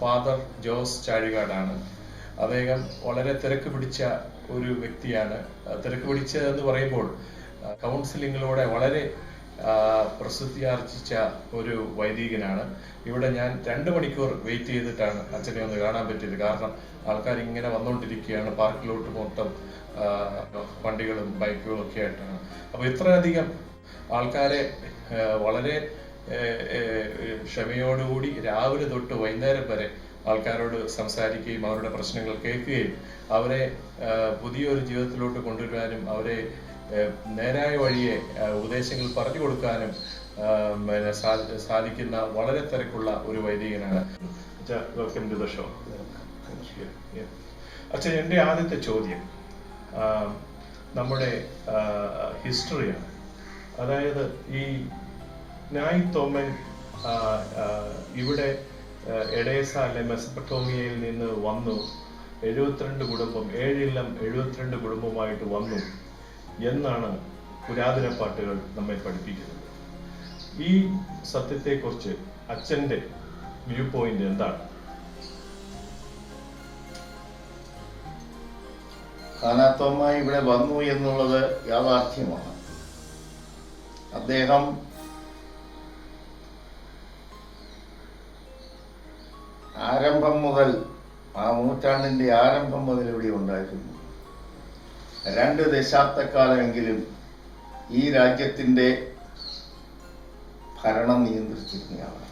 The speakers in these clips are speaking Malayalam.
ഫാദർ ജോസ് ചാഴികാടാണ്. അദ്ദേഹം വളരെ തിരക്ക് പിടിച്ച ഒരു വ്യക്തിയാണ്. തിരക്ക് പിടിച്ചതെന്ന് പറയുമ്പോൾ കൗൺസിലിങ്ങിലൂടെ വളരെ പ്രസിദ്ധി പ്രസിദ്ധിയാർജിച്ച ഒരു വൈദികനാണ്. ഇവിടെ ഞാൻ രണ്ട് മണിക്കൂർ വെയിറ്റ് ചെയ്തിട്ടാണ് അച്ഛനെ ഒന്ന് കാണാൻ പറ്റിയത്. കാരണം ആൾക്കാർ ഇങ്ങനെ വന്നുകൊണ്ടിരിക്കുകയാണ് പാർക്കിലോട്ട് മൊത്തം വണ്ടികളും ബൈക്കുകളും ഒക്കെ ആയിട്ടാണ്. അപ്പൊ ഇത്രയധികം ആൾക്കാരെ വളരെ ക്ഷമയോടുകൂടി രാവിലെ തൊട്ട് വൈകുന്നേരം വരെ ആൾക്കാരോട് സംസാരിക്കുകയും അവരുടെ പ്രശ്നങ്ങൾ കേൾക്കുകയും അവരെ പുതിയൊരു ജീവിതത്തിലോട്ട് കൊണ്ടുവരാനും അവരെ നേരായ വഴിയെ ഉപദേശങ്ങൾ പറഞ്ഞു കൊടുക്കാനും പിന്നെ സാധിക്കുന്ന വളരെ തിരക്കുള്ള ഒരു വൈദികനാണ്. വെൽക്കം ടു ദ ഷോ അച്ഛൻ എന്റെ ആദ്യത്തെ ചോദ്യം നമ്മുടെ ഹിസ്റ്ററിയാണ് അതായത് ഈ നായ് തോമൻ ഇവിടെ എഡേസ അല്ലെ മെസപ്പട്ടോമിയയിൽ നിന്ന് വന്നു. എഴുപത്തിരണ്ട് കുടുംബം ഏഴില്ലം എഴുപത്തിരണ്ട് കുടുംബമായിട്ട് വന്നു എന്നാണ് പുരാതന പാട്ടുകൾ നമ്മെ പഠിപ്പിക്കുന്നത്. ഈ സത്യത്തെക്കുറിച്ച് അച്ഛന്റെ വ്യൂ പോയിന്റ് എന്താണ്? കാനാത്തോമ്മ ഇവിടെ വന്നു എന്നുള്ളത് യാഥാർത്ഥ്യമാണ്. അദ്ദേഹം ആരംഭം മുതൽ ആ നൂറ്റാണ്ടിന്റെ ആരംഭം മുതൽ ഇവിടെ ഉണ്ടായിരുന്നു. രണ്ട് ദശാബ്ദക്കാലമെങ്കിലും ഈ രാജ്യത്തിന്റെ ഭരണം നിയന്ത്രിച്ചിരുന്നയാളാണ്.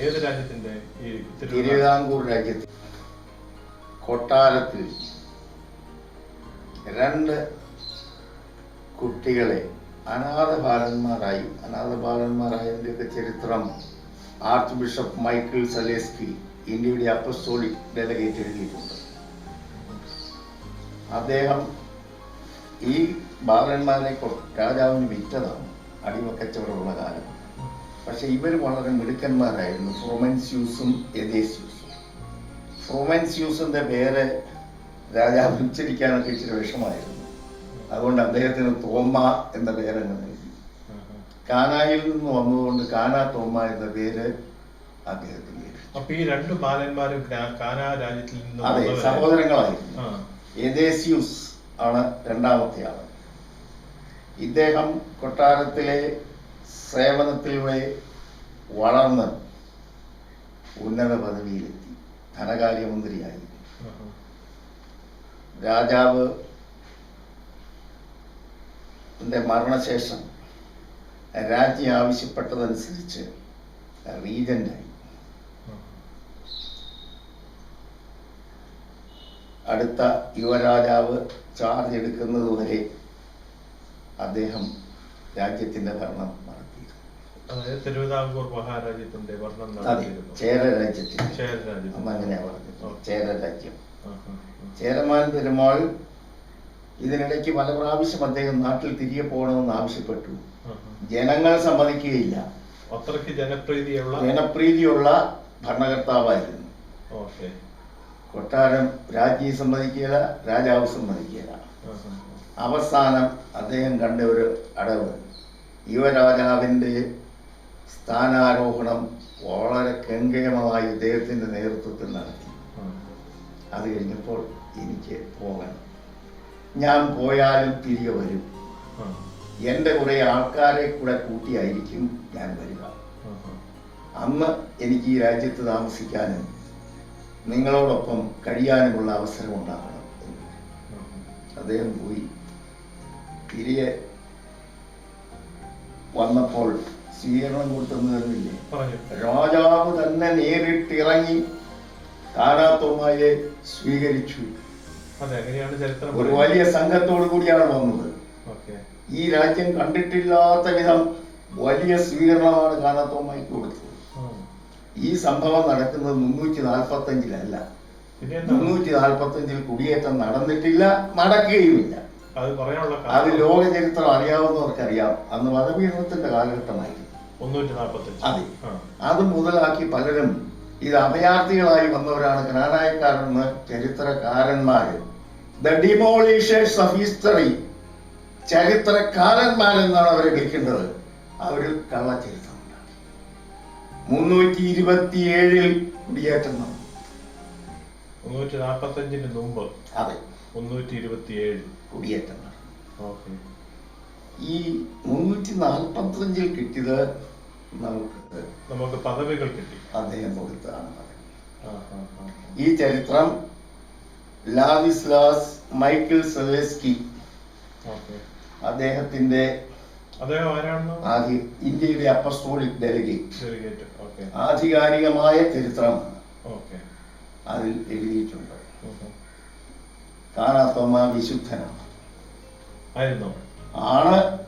ഏത് രാജ്യത്തിന്റെ തിരുവിതാംകൂർ രാജ്യത്തിൽ കൊട്ടാരത്തിൽ രണ്ട് കുട്ടികളെ അനാഥ ബാലന്മാരായി അനാഥ ബാലന്മാരായതിന്റെയൊക്കെ ചരിത്രം. ആർച്ച് ബിഷപ്പ് മൈക്കിൾ സലേസ്കി ഇന്ത്യയുടെ അപ്പസ്റ്റോളിക് ഡെലഗേറ്റ് എഴുതിയിട്ടുണ്ട്. അദ്ദേഹം ഈ ബാലന്മാരെ രാജാവിന് വിറ്റതാണ്. അടിമക്കച്ചവടമുള്ള കാലം. പക്ഷെ ഇവർ വളരെ മിടുക്കന്മാരായിരുന്നു. ഫ്രൊമൻസ്യൂസും എദേസ്യൂസും ഫ്രോമൻസ്യൂസിന്റെ പേര് രാജാവ് ഉച്ചരിക്കാനൊക്കെ ഇച്ചിരി വിഷമായിരുന്നു അതുകൊണ്ട് അദ്ദേഹത്തിന് തോമ എന്ന പേരങ്ങ് നൽകി. കാനായിൽ നിന്ന് വന്നതുകൊണ്ട് കാനാ തോമ എന്ന പേര് അദ്ദേഹത്തിന് അപ്പൊ ഈ രണ്ട് ബാലന്മാരും കാനാ രാജ്യത്തിൽ നിന്ന് അതെ. സഹോദരങ്ങളായിരുന്നു. എദേസ്യൂസ് ആണ് രണ്ടാമത്തെ ആൾ. ഇദ്ദേഹം കൊട്ടാരത്തിലെ സേവനത്തിലൂടെ വളർന്ന് ഉന്നത പദവിയിലെത്തി. ധനകാര്യമന്ത്രിയായി. രാജാവ് മരണശേഷം രാജി ആവശ്യപ്പെട്ടതനുസരിച്ച് റീജന്റായി അടുത്ത യുവരാജാവ് ചാർജ് എടുക്കുന്നത് വരെ അദ്ദേഹം രാജ്യത്തിന്റെ ഭരണം നടത്തിയിരുന്നു. തിരുവിതാംകൂർ മഹാരാജ്യത്തിന്റെ ചേര രാജ്യത്തിന്റെ രാജ്യം. ചേരമാൻ പെരുമാൾ ഇതിനിടയ്ക്ക് പല പ്രാവശ്യം അദ്ദേഹം നാട്ടിൽ തിരികെ പോകണമെന്ന് ആവശ്യപ്പെട്ടു. ജനങ്ങൾ സമ്മതിക്കുകയില്ല. അത്രയ്ക്ക് ജനപ്രീതിയുള്ള ജനപ്രീതിയുള്ള ഭരണകർത്താവായിരുന്നു. കൊട്ടാരം രാജ്ഞി സമ്മതിക്കുകയില്ല രാജാവ് സമ്മതിക്കുകയില്ല. ആ. അവസാനം അദ്ദേഹം കണ്ട ഒരു അടവ്. യുവരാജാവിന്റെ സ്ഥാനാരോഹണം വളരെ കെങ്കേമമായി ഇദ്ദേഹത്തിന്റെ നേതൃത്വത്തിൽ നടത്തി. അത് കഴിഞ്ഞപ്പോൾ എനിക്ക് പോകണം ഞാൻ പോയാലും തിരികെ വരും. എന്റെ കുറെ ആൾക്കാരെ കൂടെ കൂട്ടിയായിരിക്കും ഞാൻ വരിക. അന്ന് എനിക്ക് ഈ രാജ്യത്ത് താമസിക്കാനും നിങ്ങളോടൊപ്പം കഴിയാനുമുള്ള അവസരം ഉണ്ടാകണം അദ്ദേഹം പോയി. തിരികെ വന്നപ്പോൾ സ്വീകരണം കൊടുത്തെന്ന് തന്നില്ലേ? രാജാവ് തന്നെ നേരിട്ടിറങ്ങി താരാത്തോമായെ സ്വീകരിച്ചു. ഒരു വലിയ സംഘത്തോടു കൂടിയാണ് വന്നത് ഈ രാജ്യം കണ്ടിട്ടില്ലാത്ത വിധം വലിയ സ്വീകരണമാണ് കാനത്തോമായി കൊടുത്തത്. ഈ സംഭവം നടക്കുന്നത് മുന്നൂറ്റി നാൽപ്പത്തി അഞ്ചിലല്ല മുന്നൂറ്റി നാൽപ്പത്തി അഞ്ചിൽ കുടിയേറ്റം നടന്നിട്ടില്ല നടക്കുകയുമില്ല. അത് ലോക ചരിത്രം അറിയാവുന്നവർക്കറിയാം. അന്ന് മതപീഡനത്തിന്റെ കാലഘട്ടമായിരുന്നു. അതെ. അത് മുതലാക്കി പലരും ഇത് അഭയാർത്ഥികളായി വന്നവരാണ് ഗ്രാനായക്കാരെന്ന് ചരിത്രകാരന്മാര്. ദ ഡിമോളിഷേഴ്സ് ഓഫ് ഹിസ്റ്ററി ചരിത്രകാരന്മാരെന്നാണ് അവരെ വിളിക്കേണ്ടത്. അവരിൽ കള്ളച്ചരിത്രമുണ്ട് മുന്നൂറ്റി ഇരുപത്തിയേഴിൽ കുടിയേറ്റം നടന്നു. മുന്നൂറ്റി നാൽപ്പത്തഞ്ചിന് മുമ്പ് അതെ. മുന്നൂറ്റി ഇരുപത്തിയേഴ് കുടിയേറ്റം നടന്നു. ഈ മുന്നൂറ്റി നാൽപ്പത്തഞ്ചിൽ കിട്ടിയത് നമുക്ക് നമുക്ക് പദവികൾ കിട്ടി. അദ്ദേഹം കൊടുത്തതാണ്. ഈ ചരിത്രം ലാവിസ്ലാസ് മൈക്കിൾ സെലേസ്കി അദ്ദേഹത്തിന്റെ ഇന്ത്യയുടെ അപ്പസ്റ്റോളിക് ഡെലിഗേറ്റ് ആധികാരികമായ ചരിത്രം ഓക്കെ. അതിൽ എഴുതിയിട്ടുണ്ട്. കാണാത്തോമ വിശുദ്ധനാണ്. ആണ്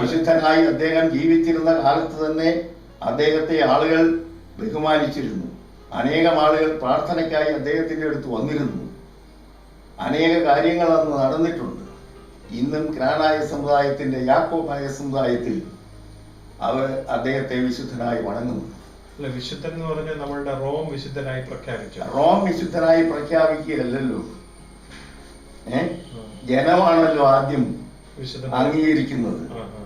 വിശുദ്ധനായി അദ്ദേഹം ജീവിച്ചിരുന്ന കാലത്ത് തന്നെ അദ്ദേഹത്തെ ആളുകൾ ബഹുമാനിച്ചിരുന്നു. അനേകം ആളുകൾ പ്രാർത്ഥനയ്ക്കായി അദ്ദേഹത്തിന്റെ അടുത്ത് വന്നിരുന്നു. അനേക കാര്യങ്ങൾ അന്ന് നടന്നിട്ടുണ്ട്. ഇന്നും ക്രാനായ സമുദായത്തിന്റെ യാക്കോബായ സമുദായത്തിൽ അവർ അദ്ദേഹത്തെ വിശുദ്ധനായി വണങ്ങുന്നു. വിശുദ്ധൻ എന്ന് പറഞ്ഞാൽ നമ്മളുടെ റോം വിശുദ്ധനായി പ്രഖ്യാപിച്ചു. റോം വിശുദ്ധനായി പ്രഖ്യാപിക്കുകയല്ലല്ലോ. ഏ? ജനമാണല്ലോ ആദ്യം അംഗീകരിക്കുന്നത്.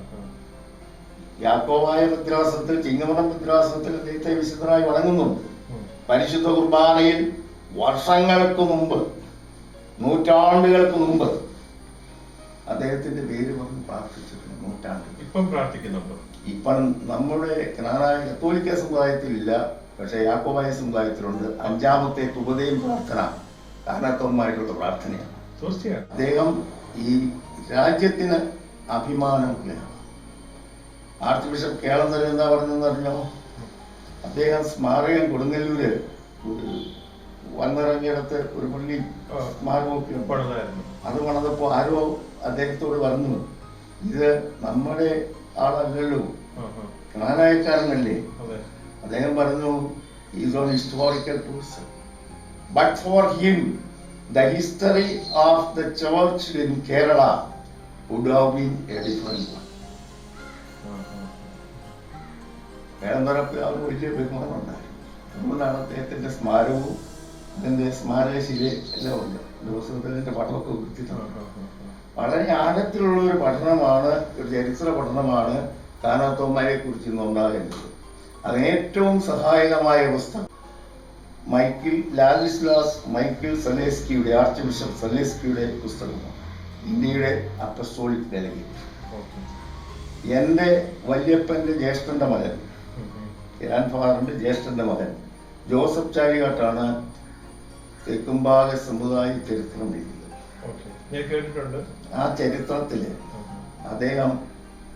യാക്കോവായ മുദ്രാസനത്തിൽ ചിങ്ങമണം മുദ്രാസനത്തിൽ ദൈവത്തെ വിശുദ്ധനായി വണങ്ങുന്നുണ്ട് പരിശുദ്ധ കുർബാനയിൽ വർഷങ്ങൾക്ക് മുമ്പ് നൂറ്റാണ്ടുകൾക്ക് മുമ്പ് അദ്ദേഹത്തിന്റെ പേര് പറഞ്ഞ് പ്രാർത്ഥിച്ചിട്ടുണ്ട് നൂറ്റാണ്ട് ഇപ്പം പ്രാർത്ഥിക്കുന്നുണ്ടോ? ഇപ്പം നമ്മുടെ ക്നാനായ കത്തോലിക്ക സമുദായത്തിൽ ഇല്ല പക്ഷെ യാക്കോബായ സമുദായത്തിലുണ്ട്. അഞ്ചാമത്തെ തുപതയും പ്രാർത്ഥന കാരണത്വന്മാർക്കുള്ള പ്രാർത്ഥനയാണ്. തീർച്ചയായും അദ്ദേഹം ഈ രാജ്യത്തിന് അഭിമാനമുള്ളയാണ് ആർച്ച് ബിഷപ്പ് കേളന്തൽ എന്താ പറഞ്ഞെന്ന് അറിഞ്ഞോ? അദ്ദേഹം സ്മാരകം കൊടുങ്ങല്ലൂര് വന്നിറങ്ങിയിടത്ത് ഒരു പുള്ളി. സ്മാരകമൊക്കെ അത് പണിതപ്പോ ആരോ അദ്ദേഹത്തോട് പറഞ്ഞു ഇത് നമ്മുടെ ആളല്ലല്ലോ. കാണാനായക്കാരനല്ലേ. അദ്ദേഹം പറഞ്ഞു is on historical but for him the history of the church in Kerala would have been a different one പിതാവ് ആ, ആ. വേളന്തറപ്പ് അവർ വലിയ ബഹുമാനം ഉണ്ടായിരുന്നു അതുകൊണ്ടാണ് അദ്ദേഹത്തിന്റെ സ്മാരകവും അതിന്റെ സ്മാരകശില എല്ലാം ഉണ്ട് ദിവസത്തിന്റെ പടമൊക്കെ ആ, ആ. വളരെ ആഴത്തിലുള്ള ഒരു പഠനമാണ് ഒരു ചരിത്ര പഠനമാണ് കാനാത്തോമാരെ കുറിച്ച് ഇന്ന് ഉണ്ടാകേണ്ടത്. അതിന് ഏറ്റവും സഹായകമായ പുസ്തകം മൈക്കിൾ ലാലിസ്ലാസ് മൈക്കിൾ സലേസ്കിയുടെ ആർച്ച് ബിഷപ്പ് സലേസ്കിയുടെ പുസ്തകമാണ്. ഇന്ത്യയുടെ അപ്പസ്റ്റോളിക് ഡെലഗേറ്റ്. എന്റെ വല്യപ്പന്റെ ജ്യേഷ്ഠന്റെ മകൻ. ഗ്രാൻഡ് ഫാദറിന്റെ ജ്യേഷ്ഠന്റെ മകൻ. ജോസഫ് ചാരികാട്ടാണ് തെക്കുംഭാഗ സമുദായ ചരിത്രം എഴുതിയത്. ആ ചരിത്രത്തിൽ. അദ്ദേഹം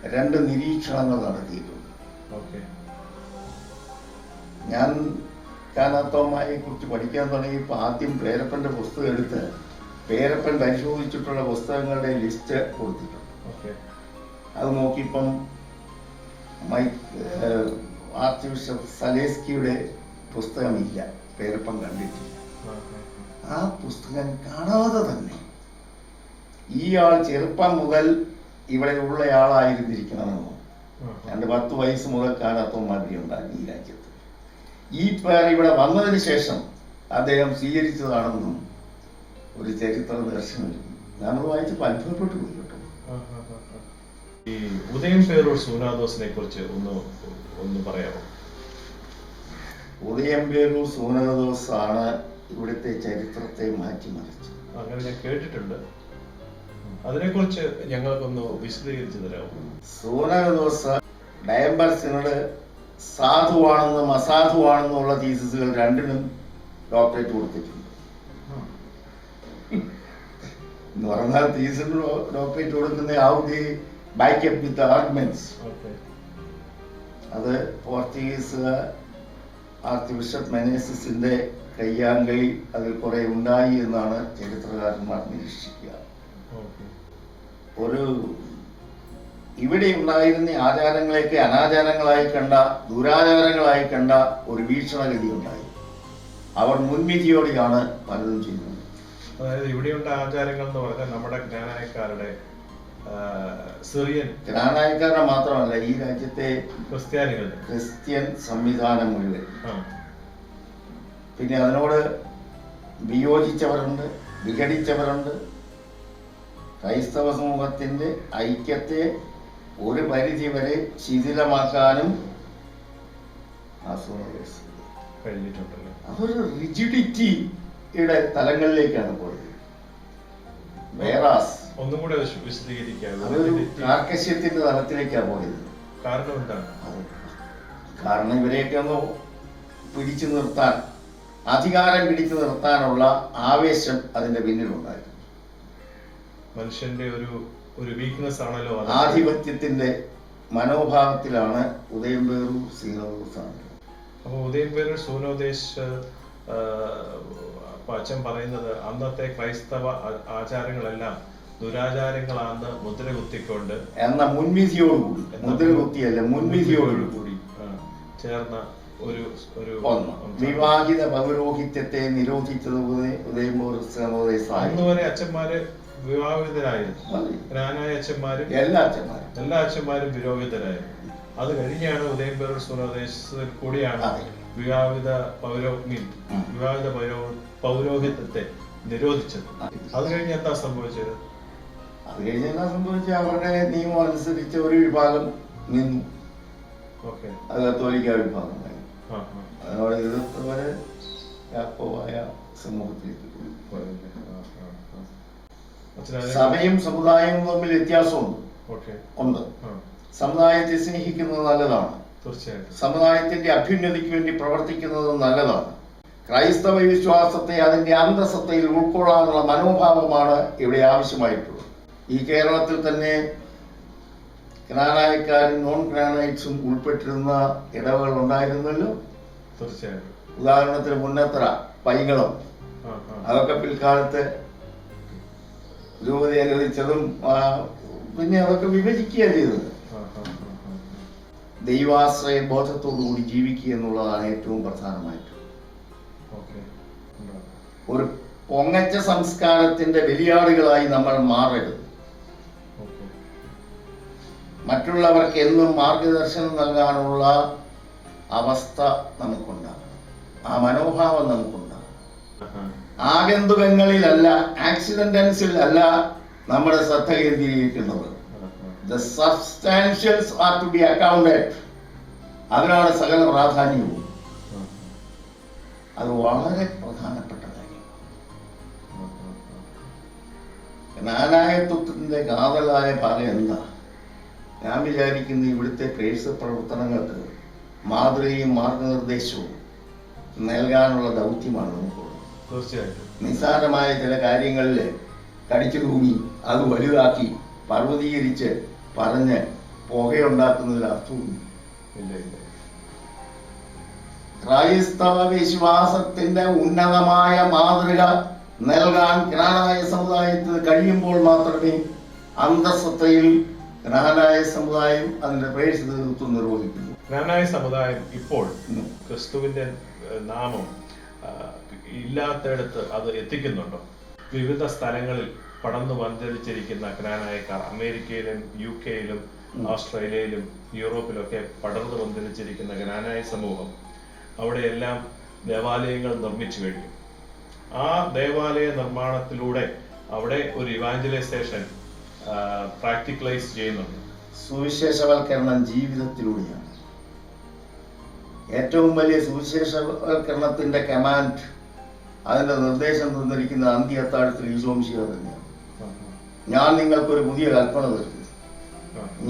രണ്ട് നിരീക്ഷണങ്ങൾ നടത്തിയിട്ടുണ്ട്. ഞാൻ കാനാത്തോമായെ കുറിച്ച് പഠിക്കാൻ തുടങ്ങിയപ്പോൾ ആദ്യം പേരപ്പന്റെ പുസ്തകം എടുത്ത് പേരപ്പൻ പരിശോധിച്ചിട്ടുള്ള പുസ്തകങ്ങളുടെ ലിസ്റ്റ് കൊടുത്തിട്ടുണ്ട്. അത് നോക്കിയപ്പം മൈക്ക് ആർച്ച് ബിഷപ്പ് സലേസ്കിയുടെ പുസ്തകമില്ല പേരപ്പം കണ്ടിട്ടില്ല ആ, പുസ്തകം കാണാതെ തന്നെ ആൾ ചെറുപ്പം മുതൽ ഇവിടെ ഉള്ളയാളായിരുന്നിരിക്കണമെന്നോ. രണ്ട് പത്ത് വയസ്സ് മുതൽ മാതിരി ഉണ്ടായി ഈ രാജ്യത്ത് ഈ പേർ ഇവിടെ വന്നതിന് ശേഷം അദ്ദേഹം സ്വീകരിച്ചതാണെന്നും ഒരു ചരിത്ര ദർശനം ഞാനത് വായിച്ചപ്പോൾ അത്ഭുതപ്പെട്ടു പോയി. ഈ ഉദയം പേരൂർ സൂനാദോസിനെ കുറിച്ച് ഒന്ന് ഒന്ന് പറയാമോ? ഉദയം പേരൂർ സൂനാദോസ് ആണ് ഇവിടുത്തെ ചരിത്രത്തെ മാറ്റിമറിച്ചത്. അങ്ങനെ ഞാൻ കേട്ടിട്ടുണ്ട്. അതിനെക്കുറിച്ച് ഞങ്ങൾക്കൊന്ന് വിശദീകരിച്ചു തരാമോ? സൂനാദോസ് ഡയംബർസിനോട് സാധുവാണെന്നും അസാധുവാണെന്നുള്ള തീസിസുകൾ രണ്ടിനും ഡോക്ടറേറ്റ് കൊടുത്തിട്ടുണ്ട്. എന്ന് പറഞ്ഞാൽ തീസിന് ഡോക്ടറേറ്റ് കൊടുക്കുന്ന ആവുകയും the back up with arguments അത് പോർച്ചുഗീസ് ആർച്ച് ബിഷപ്പ് മെനേസിന്റെ കയ്യാങ്കളി അതിൽ കുറെ ഉണ്ടായി എന്നാണ് ചരിത്രകാരന്മാർ നിരീക്ഷിക്കുക. ഒരു ഇവിടെ ഉണ്ടായിരുന്ന ആചാരങ്ങളെയൊക്കെ അനാചാരങ്ങളായി കണ്ട ദുരാചാരങ്ങളായി കണ്ട ഒരു വീക്ഷണഗതി ഉണ്ടായി. അവർ മുൻവിധിയോടെയാണ് പലതും ചെയ്യുന്നത്. അതായത് ഇവിടെയുള്ള ആചാരങ്ങൾ എന്ന് പറഞ്ഞാൽ നമ്മുടെ ജ്ഞാനായക്കാരുടെ ആ, സിറിയൻ. ഗ്രാനായക്കാരുടെ മാത്രമല്ല ഈ രാജ്യത്തെ ക്രിസ്ത്യാനികൾ ക്രിസ്ത്യൻ സംവിധാനം മുഴുവൻ. പിന്നെ അതിനോട് വിയോജിച്ചവരുണ്ട് വിഘടിച്ചവരുണ്ട്. ക്രൈസ്തവ സമൂഹത്തിന്റെ ഐക്യത്തെ ഒരു പരിധി വരെ ശിഥിലമാക്കാനും കഴിഞ്ഞിട്ടുണ്ടല്ലോ. അതൊരു റിജിഡിറ്റിയുടെ തലങ്ങളിലേക്കാണ് പോയത്. വേറാസ്. ഒന്നും കൂടെ വിശദീകരിക്കാർക്കശ്യത്തിന്റെ കാർക്കശ്യത്തിന്റെ തലത്തിലേക്കാണ് പോയത്. കാരണം എന്താണ്? കാരണം ഇവരെയൊക്കെ ഒന്ന് പിടിച്ചു നിർത്താൻ അധികാരം പിടിച്ചു നിർത്താനുള്ള ആവേശം അതിന്റെ പിന്നിലുണ്ടായിരുന്നു. മനുഷ്യന്റെ ഒരു ഒരു വീക്ക്നെസ് ആണല്ലോ ആധിപത്യത്തിന്റെ മനോഭാവത്തിലാണ് ഉദയംപേറു സീനോസാണ് അപ്പോൾ ഉദയം പേരും സൂനോദേശ് അച്ഛൻ പറയുന്നത് അന്നത്തെ ക്രൈസ്തവ ആചാരങ്ങളെല്ലാം ദുരാചാരങ്ങളാന്ന് മുദ്ര കുത്തിക്കൊണ്ട് എന്ന മുൻവിധിയോടുകൂടി മുദ്ര കുത്തിയല്ല മുൻവിധിയോടുകൂടി കൂടി ചേർന്ന ഒരു ഒരു വിവാഹിത പൗരോഹിത്യത്തെ നിരോധിച്ചത് അന്നുവരെ അച്ഛന്മാര് വിവാഹിതരായിരുന്നു. ജ്ഞാനായ അച്ഛന്മാരും എല്ലാ അച്ഛന്മാരും. എല്ലാ അച്ഛന്മാരും വിരോഹിതരായിരുന്നു. അത് കഴിഞ്ഞാണ് ഉദയം പേർ സുനദേശത്തിൽ കൂടിയാണ്. വിവാഹിത പൗരോ മീൻ ഉം. വിവാഹിത പൗരോ പൗരോഹിത്യത്തെ നിരോധിച്ചത്. അതെ. കഴിഞ്ഞ് എന്താ സംഭവിച്ചത്? അത് കഴിഞ്ഞ് എന്താ സംഭവിച്ചത്? അവരുടെ നിയമം അനുസരിച്ച് ഒരു വിഭാഗം നിന്നു. ഓക്കെ. അത് കത്തോലിക്ക വിഭാഗമായി എതിർത്തവര് സമൂഹത്തിലേക്ക്. അച്ഛനത് സഭയും സമുദായവും തമ്മിൽ വ്യത്യാസമുണ്ട്. ഉണ്ട്. സമുദായത്തെ സ്നേഹിക്കുന്നത് നല്ലതാണ്. സമുദായത്തിന്റെ അഭ്യുന്നതിക്ക് വേണ്ടി പ്രവർത്തിക്കുന്നത് നല്ലതാണ്. ക്രൈസ്തവ വിശ്വാസത്തെ അതിന്റെ അന്തസത്തയിൽ ഉൾക്കൊള്ളാനുള്ള മനോഭാവമാണ് ഇവിടെ ആവശ്യമായിട്ടുള്ളത്. ഈ കേരളത്തിൽ തന്നെ ക്നാനായക്കാരും നോൺ ഗ്രാനൈറ്റ്സും ഉൾപ്പെട്ടിരുന്ന ഇടവകൾ ഉണ്ടായിരുന്നല്ലോ? തീർച്ചയായിട്ടും. ഉദാഹരണത്തിന് മുന്നത്ര പൈകളം. അതൊക്കെ പിൽക്കാലത്ത് രൂപത അനുവദിച്ചതും പിന്നെ അതൊക്കെ വിഭജിക്കുകയാണ് ചെയ്തത്. ദൈവാശ്രയ ബോധത്തോടുകൂടി ജീവിക്കുക എന്നുള്ളതാണ് ഏറ്റവും പ്രധാനമായിട്ട്. ഒരു പൊങ്ങച്ച സംസ്കാരത്തിന്റെ ബലിയാടുകളായി നമ്മൾ മാറരുത്. മറ്റുള്ളവർക്ക് എന്നും മാർഗദർശനം നൽകാനുള്ള അവസ്ഥ നമുക്കുണ്ടാകും. ആ മനോഭാവം നമുക്കുണ്ടാകും. ആഗന്തുകങ്ങളിലല്ല ആഗന്തുകങ്ങളിലല്ല ആക്സിഡന്റൻസിലല്ല നമ്മുടെ ശ്രദ്ധ കേന്ദ്രീകരിക്കുന്നത്. The substantials are to be accounted അതിനാണ് സകല പ്രാധാന്യവും. അത് വളരെ പ്രധാനപ്പെട്ട കാര്യം. നാനായത്വത്തിന്റെ കാതലായ ഭാഗം എന്താ? ഞാൻ വിചാരിക്കുന്ന ഇവിടുത്തെ പ്രേഴ്സ പ്രവർത്തനങ്ങൾക്ക് മാതൃകയും മാർഗനിർദ്ദേശവും നൽകാനുള്ള ദൗത്യമാണ് നമുക്കുള്ളത് തീർച്ചയായിട്ടും. നിസ്സാരമായ ചില കാര്യങ്ങളിൽ കടിച്ചു തൂങ്ങി അത് വലുതാക്കി പർവതീകരിച്ച് പറഞ്ഞ് പുകയുണ്ടാക്കുന്നതിൽ അർത്ഥമില്ല ഇല്ല ഇല്ല ക്രൈസ്തവ വിശ്വാസത്തിന്റെ ഉന്നതമായ മാതൃക നൽകാൻ ജ്ഞാനായ സമുദായത്തിന് കഴിയുമ്പോൾ മാത്രമേ അന്തസ്സത്തയിൽ ജ്ഞാനായ സമുദായം അതിന്റെ പ്രേക്ഷിത നേതൃത്വം നിർവഹിക്കുന്നു ജ്ഞാനായ സമുദായം ഇപ്പോൾ ക്രിസ്തുവിന്റെ നാമം ഇല്ലാത്തടത്ത് ഇല്ലാത്തയിടത്ത് അത് എത്തിക്കുന്നുണ്ടോ? വിവിധ സ്ഥലങ്ങളിൽ പടർന്നു വന്നിരിച്ചിരിക്കുന്ന ജ്ഞാനായക്കാർ അമേരിക്കയിലും യു കെയിലും ഓസ്ട്രേലിയയിലും യൂറോപ്പിലൊക്കെ പടർന്നു വന്നിരിച്ചിരിക്കുന്ന ജ്ഞാനായ സമൂഹം അവിടെയെല്ലാം ദേവാലയങ്ങൾ നിർമ്മിച്ചു കഴിഞ്ഞു. ആ ദേവാലയ നിർമ്മാണത്തിലൂടെ അവിടെ ഒരു ഇവാഞ്ചലൈസേഷൻ പ്രാക്ടിക്കലൈസ് ചെയ്യുന്നുണ്ട്. സുവിശേഷവൽക്കരണം ജീവിതത്തിലൂടെയാണ്. ഏറ്റവും വലിയ സുവിശേഷവൽക്കരണത്തിന്റെ കമാൻഡ് അതിന്റെ നിർദ്ദേശം തന്നിരിക്കുന്ന അന്ത്യ അത്താഴത്തിൽ ഈശോംശിക തന്നെയാണ്. ഞാൻ നിങ്ങൾക്കൊരു പുതിയ കൽപ്പന തരുന്നു.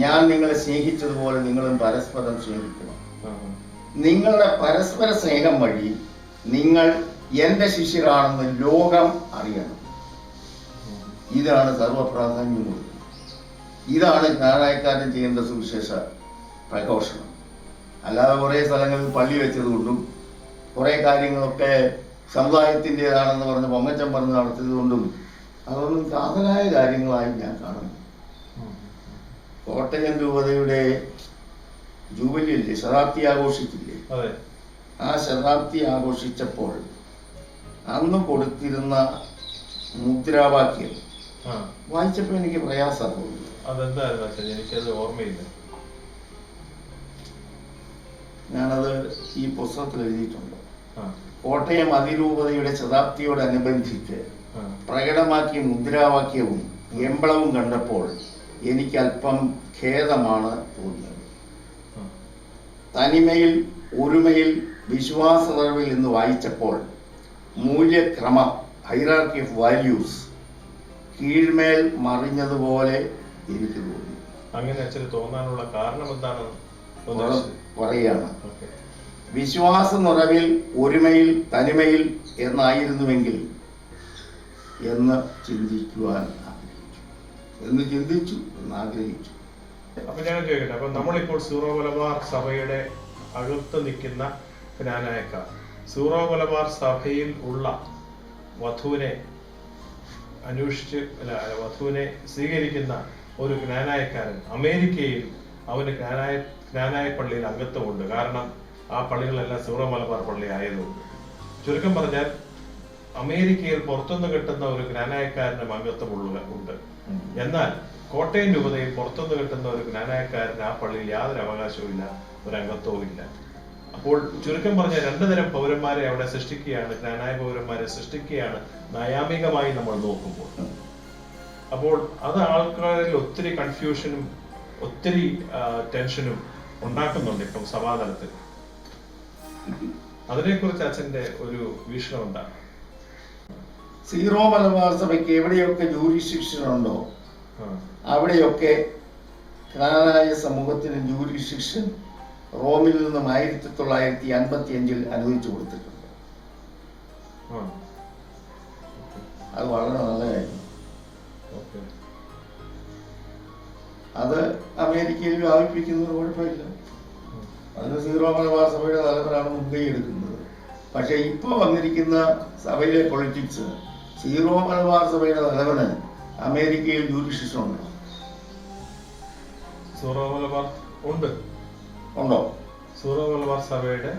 ഞാൻ നിങ്ങളെ സ്നേഹിച്ചതുപോലെ നിങ്ങളും പരസ്പരം സ്നേഹിക്കണം. നിങ്ങളുടെ പരസ്പര സ്നേഹം വഴി നിങ്ങൾ എന്റെ ശിഷ്യരാണെന്ന് ലോകം അറിയണം. ഇതാണ് സർവപ്രാധാന്യം കൊടുക്കുന്നത് ഇതാണ് ഞായറാഴ്ചക്കാരൻ ചെയ്യേണ്ട സുവിശേഷ പ്രഘോഷണം. അല്ലാതെ കുറേ സ്ഥലങ്ങളിൽ പള്ളി വെച്ചതുകൊണ്ടും കുറേ കാര്യങ്ങളൊക്കെ സമുദായത്തിന്റെതാണെന്ന് പറഞ്ഞ് പൊങ്ങച്ചം പറഞ്ഞ് നടത്തിയതുകൊണ്ടും അതൊന്നും കാതലായ കാര്യങ്ങളായി ഞാൻ കാണുന്നു. കോട്ടയം രൂപതയുടെ ജൂബിലി അല്ലേ ശതാബ്ദി ആഘോഷിച്ചില്ലേ? ആ ശതാബ്ദി ആഘോഷിച്ചപ്പോൾ അന്ന് കൊടുത്തിരുന്ന മുദ്രാവാക്യം ആ. വായിച്ചപ്പോൾ എനിക്ക് പ്രയാസം അതെന്തായിരുന്നു എനിക്കത് ഓർമ്മയില്ല. ഞാനത് ഈ പുസ്തകത്തിൽ എഴുതിയിട്ടുണ്ട്. കോട്ടയം അതിരൂപതയുടെ ശതാബ്ദിയോടനുബന്ധിച്ച് പ്രകടമാക്കിയ മുദ്രാവാക്യവും എംബളവും കണ്ടപ്പോൾ എനിക്ക് അല്പം ഖേദമാണ് തോന്നിയത്. തനിമയിൽ ഒരുമയിൽ വിശ്വാസ നിറവിൽ എന്ന് വായിച്ചപ്പോൾ മൂല്യക്രമ ഹൈറാർക്കി ഓഫ് വാല്യൂസ് കീഴ്മേൽ മറിഞ്ഞതുപോലെ എനിക്ക് തോന്നി. അങ്ങനെ അച്ഛന് തോന്നാനുള്ള കാരണം എന്താണ്? പറയുകയാണ്. വിശ്വാസ നിറവിൽ ഒരുമയിൽ തനിമയിൽ എന്നായിരുന്നുവെങ്കിൽ എന്ന് ചിന്തിക്കുവാൻ ആഗ്രഹിച്ചു. എന്ന് ചിന്തിച്ചു എന്ന് ആഗ്രഹിച്ചു. അപ്പൊ ഞാൻ ചോദിക്കട്ടെ അപ്പൊ നമ്മളിപ്പോൾ സൂറോ മലബാർ സഭയുടെ അകത്ത് നിൽക്കുന്ന ജ്ഞാനായക്കാർ സൂറോ മലബാർ സഭയിൽ ഉള്ള വധുവിനെ അന്വേഷിച്ച് അല്ല വധുവിനെ സ്വീകരിക്കുന്ന ഒരു ജ്ഞാനായക്കാരൻ അമേരിക്കയിൽ അവന് ജ്ഞാനായ ജ്ഞാനായ പള്ളിയിൽ അംഗത്വമുണ്ട്. കാരണം ആ പള്ളികളെല്ലാം സൂറോ മലബാർ പള്ളി ആയതുകൊണ്ട് ചുരുക്കം പറഞ്ഞാൽ അമേരിക്കയിൽ പുറത്തുനിന്ന് കിട്ടുന്ന ഒരു ജ്ഞാനായക്കാരനും അംഗത്വമുള്ള ഉണ്ട്. എന്നാൽ കോട്ടയം രൂപതയിൽ പുറത്തുനിന്ന് കിട്ടുന്ന ഒരു ജ്ഞാനായക്കാരന് ആ പള്ളിയിൽ യാതൊരു അവകാശവും ഇല്ല ഒരു അംഗത്വവും ഇല്ല. അപ്പോൾ ചുരുക്കം പറഞ്ഞ രണ്ടു തരം പൗരന്മാരെ അവിടെ സൃഷ്ടിക്കുകയാണ് ജ്ഞാനായ പൗരന്മാരെ സൃഷ്ടിക്കുകയാണ് നയാമികമായി നമ്മൾ നോക്കുമ്പോൾ. അപ്പോൾ അത് ആൾക്കാരിൽ ഒത്തിരി കൺഫ്യൂഷനും ഒത്തിരി ടെൻഷനും ഉണ്ടാക്കുന്നുണ്ട് ഇപ്പം സഭാതലത്തിൽ അതിനെക്കുറിച്ച് അച്ഛന്റെ ഒരു വീക്ഷണം എന്താണ് സീറോ മലബാർ സഭയ്ക്ക് എവിടെയൊക്കെ ജൂറിസ്ഡിക്ഷൻ ഉണ്ടോ അവിടെയൊക്കെ ജ്ഞാനായ സമൂഹത്തിന് ജൂറിസ്ഡിക്ഷൻ റോമിൽ നിന്നും ആയിരത്തി തൊള്ളായിരത്തി അൻപത്തി അഞ്ചിൽ അനുവദിച്ചു കൊടുത്തിട്ടുണ്ട്. അത് വളരെ നല്ല കാര്യം. അത് അമേരിക്കയിൽ വ്യാപിപ്പിക്കുന്നത് കുഴപ്പമില്ല. അതിന് സീറോ മലബാർ സഭയുടെ തലവരാണ് മുൻകൈ എടുക്കുന്നത്. പക്ഷെ ഇപ്പോൾ വന്നിരിക്കുന്ന സഭയിലെ പൊളിറ്റിക്സ് സീറോ മലബാർ സഭയുടെ തലവന് അമേരിക്കയിൽ ജൂറിസ്ഡിക്ഷൻ സീറോ മലബാർ ഉണ്ട്. ഉണ്ടോ? സീറോ മലബാർ സഭയുടെ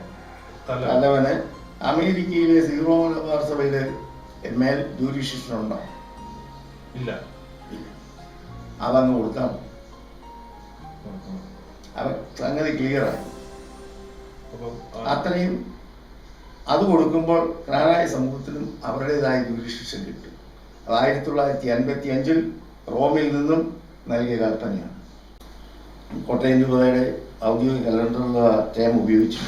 തല. തലവന് അമേരിക്കയിലെ സീറോ മലബാർ സഭയുടെ മേൽ ഉണ്ടോ ഇല്ല. അതങ്ങ് കൊടുക്കാം. അവ സംഗതി ക്ലിയറായി അത്രയും അത് കൊടുക്കുമ്പോൾ ജ്ഞാനായ സമൂഹത്തിനും അവരുടേതായ ജൂറിസ്ഡിക്ഷൻ കിട്ടും. അത് ആയിരത്തി തൊള്ളായിരത്തി അൻപത്തി അഞ്ചിൽ റോമിൽ നിന്നും നൽകിയ കൽപ്പനയാണ്. കോട്ടയം രൂപതയുടെ ഔദ്യോഗിക കലണ്ടറിലുള്ള ടേം ഉപയോഗിച്ചു.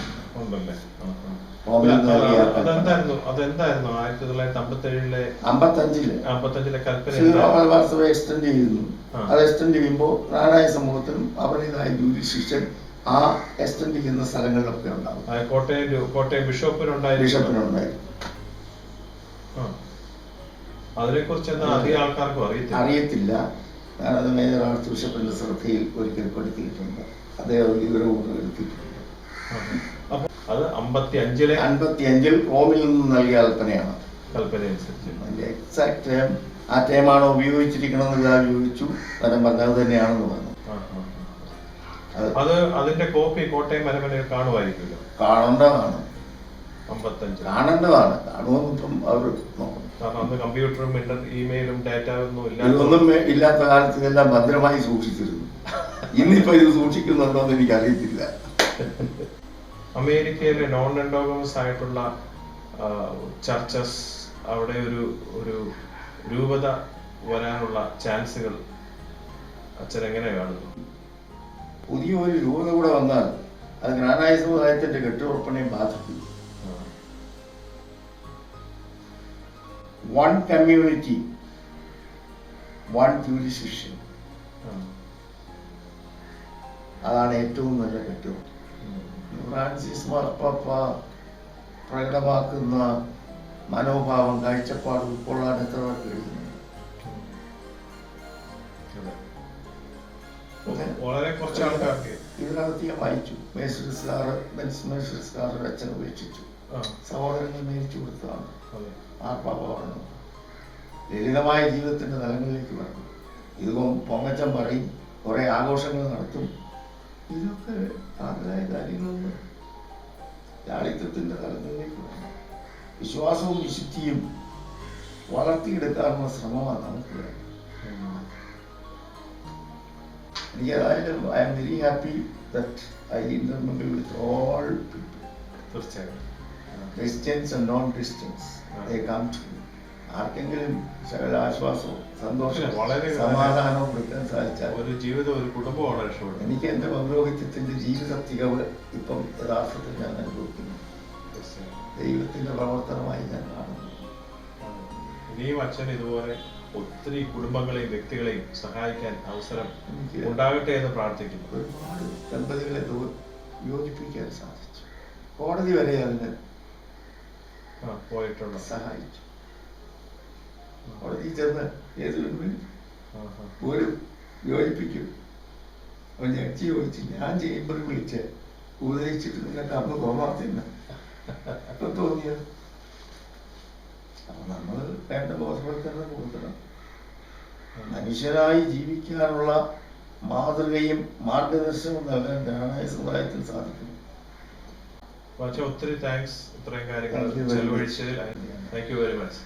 അത് എക്സ്റ്റെൻഡ് ചെയ്യുന്നു അത് എക്സ്റ്റെൻഡ് ചെയ്യുമ്പോൾ നാരായ സമൂഹത്തിനും അവരുടേതായ ജൂറിസ്ഡിക്ഷൻ ആ എക്സ്റ്റെൻഡ് ചെയ്യുന്ന സ്ഥലങ്ങളിലൊക്കെ ഉണ്ടാവും. ആ, കോട്ടയം രു- കോട്ടയം ബിഷപ്പിനുണ്ടായിരുന്നു ബിഷപ്പിനുണ്ടായിരുന്നു അതിനെ കുറിച്ച് എന്താ അധികം ആൾക്കാർക്കും അറിയത്തില്ല? ഞാനത് മേജർ ആർച്ച് ബിഷപ്പിന്റെ ശ്രദ്ധയിൽ ഒരിക്കൽ പെടുത്തിയിട്ടുണ്ട് അദ്ദേഹം അത് വിവരവും എടുത്തിട്ടുണ്ട്. അത് അമ്പത്തി അഞ്ചിലെ അൻപത്തി അഞ്ചിൽ റോമിൽ നിന്ന് നൽകിയ കൽപ്പനയാണ്. എക്സാക്ട് ടൈം ആ ടൈമാണോ ഉപയോഗിച്ചിരിക്കണമെന്നില്ല ചോദിച്ചു വരം പറഞ്ഞത് തന്നെയാണെന്ന് പറഞ്ഞു. അത് അത് അതിന്റെ കോപ്പി കോട്ടയം മരമനയിൽ കാണുമായിരിക്കുമല്ലോ. കാണേണ്ടതാണ് അമ്പത്തഞ്ച്. കാണേണ്ടതാണ്. കാണുമെന്നിപ്പം അവർ കാരണം അന്ന് കമ്പ്യൂട്ടറും ഇമെയിലും ഡാറ്റ ഒന്നും വേ- ഇല്ലാത്ത കാലത്ത് ഇതെല്ലാം ഭദ്രമായി സൂക്ഷിച്ചിരുന്നു. ഇന്നിപ്പോ ഇത് സൂക്ഷിക്കുന്നുണ്ടോ എന്ന് എനിക്ക് അറിയത്തില്ല അമേരിക്കയിലെ നോൺ എൻഡോഗമസ് ആയിട്ടുള്ള ചർച്ചസ് അവിടെ ഒരു ഒരു രൂപത വരാനുള്ള ചാൻസുകൾ അച്ഛൻ എങ്ങനെ കാണുന്നു പുതിയ ഒരു രൂപത കൂടെ വന്നാൽ അത് ജ്ഞാനായ സമുദായത്തിന്റെ കെട്ടുറപ്പിനെ ബാധിക്കും. വൺ കമ്മ്യൂണിറ്റി വൺ ജൂരിസ്ഡിക്ഷൻ ആ, അതാണ് ഏറ്റവും നല്ല കെട്ടുറപ്പ് ഫ്രാൻസിസ് മാർപ്പാപ്പ പ്രകടമാക്കുന്ന മനോഭാവം കാഴ്ചപ്പാട് ഉൾക്കൊള്ളാൻ എത്ര കഴിയുന്നു. വളരെ കുറച്ച് ആൾക്കാർക്ക്. ഇതിനകത്ത് ഞാൻ വായിച്ചു. മേഴ്സറിസ്കാർ ബെൻസ് സാറ് അച്ഛൻ ഉപേക്ഷിച്ചു. സഹോദരങ്ങൾ മേടിച്ചു കൊടുത്തതാണ്. മാർപ്പാപ്പ പറഞ്ഞു. ലളിതമായ ജീവിതത്തിന്റെ തലങ്ങളിലേക്ക് വരണം. ഇതും പൊങ്ങച്ചൻ പറയും. കുറെ ആഘോഷങ്ങൾ നടത്തും. ഇതൊക്കെ താങ്കളായ കാര്യങ്ങളൊന്നും ലാളിത്യത്തിന്റെ തലങ്ങളിലേക്ക് വരണം. വിശ്വാസവും വിശുദ്ധിയും വളർത്തിയെടുക്കാനുള്ള ശ്രമമാണ് നമുക്ക് വേണ്ടത്. എനിക്ക് ഏതായാലും I am very happy that I intermingle with all people തീർച്ചയായും Christians and non Christians they come to ആർക്കെങ്കിലും ശകല ആശ്വാസവും സന്തോഷവും വളരെ സമാധാനവും കൊടുക്കാൻ സാധിച്ചാൽ ഒരു ജീവിതം ഒരു കുടുംബമാണ് രക്ഷപ്പെടുന്നത്. എനിക്ക് എന്റെ പൗരോഹിത്യത്തിന്റെ ജീവിത തികവ് ഇപ്പം യഥാർത്ഥത്തിൽ ഞാൻ അനുഭവിക്കുന്നു. ദൈവത്തിന്റെ പ്രവർത്തനമായി ഞാൻ കാണുന്നു. ഇനിയും അച്ഛൻ ഇതുപോലെ ഒത്തിരി കുടുംബങ്ങളെയും വ്യക്തികളെയും സഹായിക്കാൻ അവസരം ഉണ്ടാകട്ടെ എന്ന് പ്രാർത്ഥിക്കുന്നു. ഒരുപാട് ദമ്പതികളെ യോജിപ്പിക്കാൻ സാധിച്ചു. കോടതി വരെ അതിന് പോയിട്ടുണ്ട്? സഹായിച്ചു. കോടതി ചെന്ന് ഏത്. ഒരു യോജിപ്പിക്കും. അപ്പൊ ജഡ്ജി ചോദിച്ചു ഞാൻ ചെയ്യുമ്പോഴും വിളിച്ച്. ഉപദേശിച്ചിട്ട് നിങ്ങൾക്ക് അന്ന് തോന്നാത്തില്ല അപ്പൊ തോന്നിയത് അപ്പൊ നമ്മൾ വേണ്ട ബോധവൽക്കരണം കൊടുക്കണം. മനുഷ്യരായി ജീവിക്കാനുള്ള മാതൃകയും മാർഗദർശനവും നൽകാൻ ജ്ഞാനായ സമുദായത്തിൽ സാധിക്കും ഒത്തിരി താങ്ക്സ് ഇത്രയും കാര്യങ്ങൾ ചെലവഴിച്ചതിൽ. Thank you very much